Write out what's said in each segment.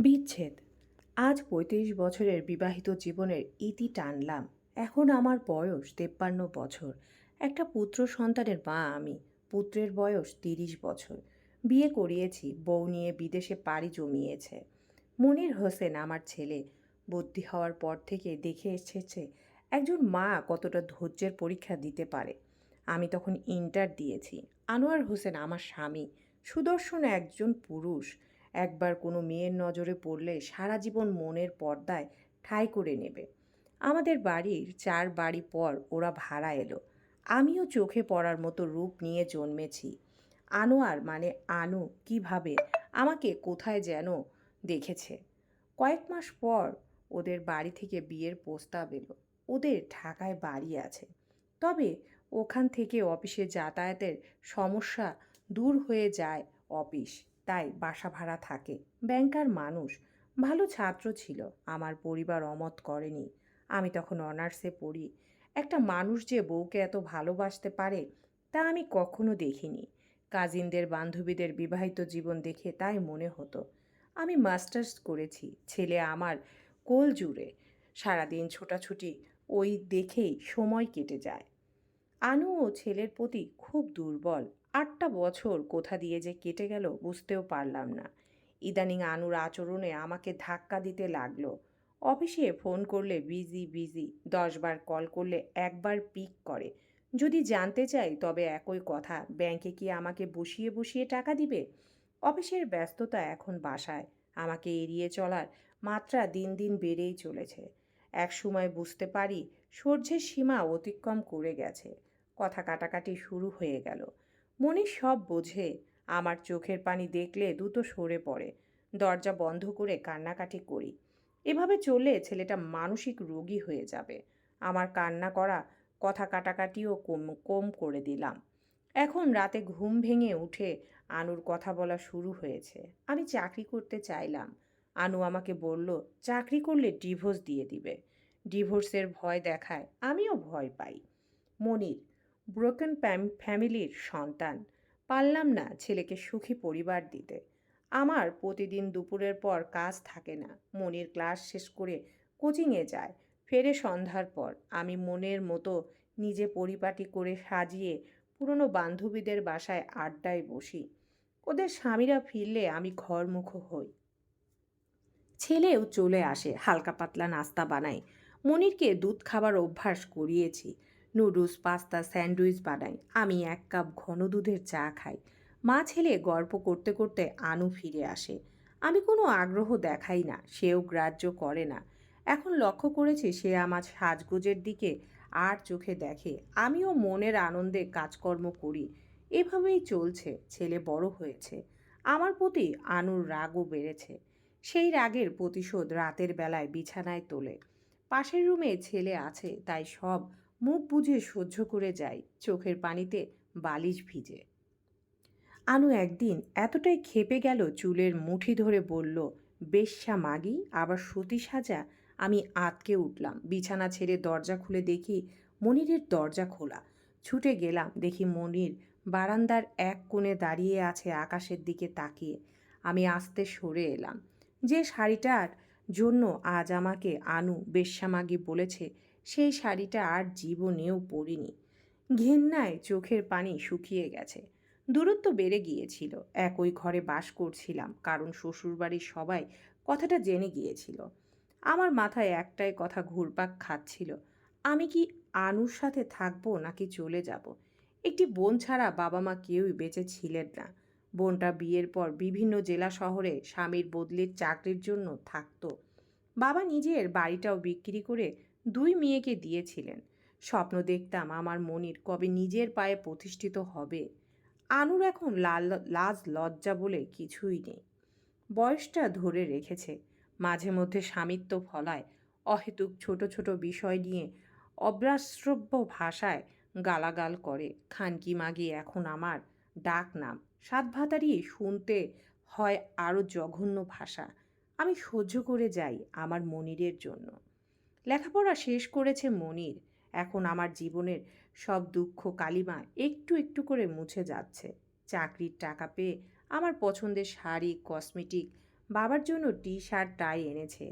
বিচ্ছেদ। আজ পঁয়ত্রিশ বছরের বিবাহিত জীবনের ইতি টানলাম। এখন আমার বয়স তেপ্পান্ন বছর। একটা পুত্র সন্তানের মা আমি। পুত্রের বয়স তিরিশ বছর। বিয়ে করিয়েছি, বউ নিয়ে বিদেশে পাড়ি জমিয়েছে। মনির হোসেন আমার ছেলে। বুদ্ধি হওয়ার পর থেকে দেখে এসেছে একজন মা কতটা ধৈর্যের পরীক্ষা দিতে পারে। আমি তখন ইন্টার দিয়েছি। আনোয়ার হোসেন আমার স্বামী। সুদর্শন একজন পুরুষ। একবার কোনো মেয়ের নজরে পড়লে সারা জীবন মনের পর্দায় ঠাঁই করে নেবে। আমাদের বাড়ির চার বাড়ি পর ওরা ভাড়া এলো। আমিও চোখে পড়ার মতো রূপ নিয়ে জন্মেছি। আনোয়ার মানে আনু কীভাবে, আমাকে কোথায় যেন দেখেছে। কয়েক মাস পর ওদের বাড়ি থেকে বিয়ের প্রস্তাব এলো। ওদের ঢাকায় বাড়ি আছে। তবে ওখান থেকে অফিসে যাতায়াতের সমস্যা দূর হয়ে যায় অফিস। তাই বাসা ভাড়া থাকে। ব্যাংকার মানুষ। ভালো ছাত্র ছিল। আমার পরিবার অমত করেনি। আমি তখন অনার্সে পড়ি। একটা মানুষ যে বউকে এত ভালোবাসতে পারে, তা আমি কখনো দেখিনি। কাজিনদের বান্ধবীদের বিবাহিত জীবন দেখে তাই মনে হতো। আমি মাস্টার্স করেছি। ছেলে আমার কোল জুড়ে। সারাদিন ছোটাছুটি ওই দেখেই সময় কেটে যায়। আনু ও ছেলের প্রতি খুব দুর্বল। আটটা বছর কোথা দিয়ে যে কেটে গেল বুঝতেও পারলাম না। ইদানিং আনুর আচরণে আমাকে ধাক্কা দিতে লাগল। অফিসে ফোন করলে বিজি বিজি, দশবার কল করলে একবার পিক করে। যদি জানতে চাই তবে একই কথা, ব্যাংকে কি আমাকে বসিয়ে বসিয়ে টাকা দিবে? অফিসের ব্যস্ততা এখন বাসায়। আমাকে এড়িয়ে চলার মাত্রা দিন দিন বেড়েই চলেছে। এক সময় বুঝতে পারি সূর্যের সীমা অতিক্রম করে গেছে। কথা কাটাকাটি শুরু হয়ে গেল। মনি সব বোঝে। আমার চোখের পানি দেখলে দ্রুত সরে পড়ে। দরজা বন্ধ করে কান্নাকাটি করি। এভাবে চললে ছেলেটা মানসিক রোগী হয়ে যাবে। আমার কান্না করা কথা কাটাকাটিও কম কম করে দিলাম। এখন রাতে ঘুম ভেঙে উঠে আনুর কথা বলা শুরু হয়েছে। আমি চাকরি করতে চাইলাম। আনু আমাকে বলল, চাকরি করলে ডিভোর্স দিয়ে দিবে। ডিভোর্সের ভয় দেখায়। আমিও ভয় পাই। মনির ব্রোকেন ফ্যামিলির সন্তান। পারলাম না ছেলেকে সুখী পরিবার দিতে। আমার প্রতিদিন দুপুরের পর কাজ থাকে না। মনির ক্লাস শেষ করে কোচিংয়ে যায়। ফেরে সন্ধ্যার পর আমি মনের মতো নিজে পরিপাটি করে সাজিয়ে পুরনো বান্ধবীদের বাসায় আড্ডায় বসি। ওদের স্বামীরা ফিরলে আমি ঘরমুখ হই। ছেলেও চলে আসে হালকা পাতলা নাস্তা বানাই মনিরকে দুধ খাবার অভ্যাস করিয়েছি। নুডলস, পাস্তা, স্যান্ডউইচ বানাই। আমি এক কাপ ঘন দুধের চা খাই। মা ছেলে গল্প করতে করতে আনু ফিরে আসে। আমি কোনো আগ্রহ দেখাই না, সেও গ্রাহ্য করে না। এখন লক্ষ্য করেছি সে আমার সাজগোজের দিকে আর চোখে দেখে। আমিও মনের আনন্দে কাজকর্ম করি। এভাবেই চলছে, ছেলে বড় হয়েছে। আমার প্রতি আনুর রাগও বেড়েছে। সেই রাগের প্রতিশোধ রাতের বেলায় বিছানায় তোলে। পাশের রুমে ছেলে আছে, তাই সব মুখ বুঝে সহ্য করে যাই চোখের পানিতে বালিশ ভিজে। আনু একদিন এতটাই খেপে গেল চুলের মুঠি ধরে বলল বেশ্যা মাগি, আবার সতী সাজা। আমি আতকে উঠলাম, বিছানা ছেড়ে দরজা খুলে দেখি মনিরের দরজা খোলা। ছুটে গেলাম, দেখি মনির বারান্দার এক কোণে দাঁড়িয়ে আছে আকাশের দিকে তাকিয়ে। আমি আস্তে সরে এলাম। যে শাড়িটার জন্য আজ আমাকে আনু বেশ্যামাগি বলেছে, সেই শাড়িটা আর জীবনেও পরিনি। ঘেন্নায় চোখের পানি শুকিয়ে গেছে। দূরত্ব বেড়ে গিয়েছিল, একই ঘরে বাস করছিলাম, কারণ শ্বশুরবাড়ির সবাই কথাটা জেনে গিয়েছিল। আমার মাথায় একটাই কথা ঘুরপাক খাচ্ছিল, আমি কি আনুর সাথে থাকব নাকি চলে যাব? একটি বোন ছাড়া বাবা মা কেউই বেঁচে ছিলেন না। বোনটা বিয়ের পর বিভিন্ন জেলা শহরে স্বামীর বদলির চাকরির জন্য থাকতো। বাবা নিজের বাড়িটাও বিক্রি করে দুই মেয়েকে দিয়েছিলেন। স্বপ্ন দেখতাম আমার মনির কবে নিজের পায়ে প্রতিষ্ঠিত হবে। আনুর এখন লাল, লাজ লজ্জা বলে কিছুই নেই। বয়সটা ধরে রেখেছে। মাঝে মধ্যে স্বামিত্ব ফলায়। অহেতুক ছোট ছোট বিষয় নিয়ে অব্রাশ্রব্য ভাষায় গালাগাল করে। খানকি মাগি এখন আমার ডাক নাম সাত ভাতারি শুনতে হয় আরও জঘন্য ভাষা। আমি সহ্য করে যাই আমার মনিরের জন্য। লেখাপড়া শেষ করেছে মনির। এখন আমার জীবনের সব দুঃখ কালিমা একটু একটু করে মুছে যাচ্ছে। চাকরির টাকা পেয়ে আমার পছন্দের শাড়ি, কসমেটিক, বাবার জন্য টি শার্ট টাই এনেছে।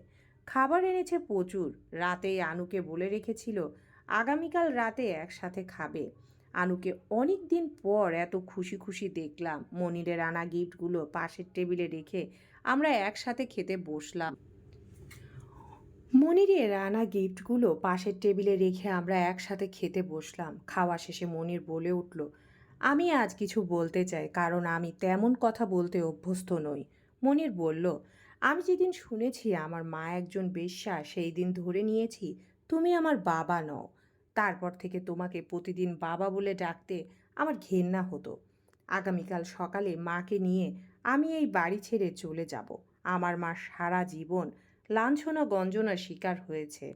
খাবার এনেছে প্রচুর। রাতেই আনুকে বলে রেখেছিল, আগামীকাল রাতে একসাথে খাবে। আনুকে অনেক দিন পর এত খুশি খুশি দেখলাম। মনিরের আনা গিফটগুলো পাশের টেবিলে রেখে আমরা একসাথে খেতে বসলাম। মনিরের আনা গিফটগুলো পাশের টেবিলে রেখে আমরা একসাথে খেতে বসলাম। খাওয়া শেষে মনির বলে উঠল, আমি আজ কিছু বলতে চাই, কারণ আমি তেমন কথা বলতে অভ্যস্ত নই। মনির বলল, আমি যেদিন শুনেছি আমার মা একজন বেশ্যা সেই দিন ধরে নিয়েছি, তুমি আমার বাবা নও। তারপর থেকে তোমাকে প্রতিদিন বাবা বলে ডাকতে আমার ঘেন্না হতো। আগামীকাল সকালে মাকে নিয়ে আমি এই বাড়ি ছেড়ে চলে যাব। আমার মা সারা জীবন লাঞ্ছনা গঞ্জনার শিকার হয়েছে।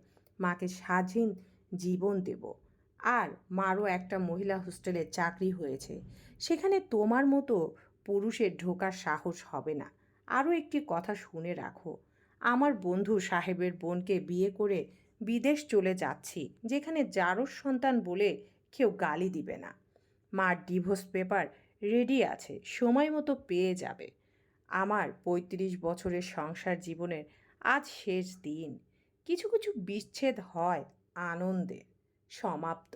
মাকে স্বাধীন জীবন দেব। আর মারও একটা মহিলা হোস্টেলে চাকরি হয়েছে। সেখানে তোমার মতো পুরুষের ঢোকার সাহস হবে না। আরও একটি কথা শুনে রাখো। আমার বন্ধু সাহেবের বোনকে বিয়ে করে বিদেশ চলে যাচ্ছি, যেখানে জারুর সন্তান বলে কেউ গালি দিবে না। মার ডিভোর্স পেপার রেডি আছে, সময় মতো পেয়ে যাবে। আমার পঁয়ত্রিশ বছরের সংসার জীবনের আজ শেষ দিন। কিছু কিছু বিচ্ছেদ হয় আনন্দে, সমাপ্ত।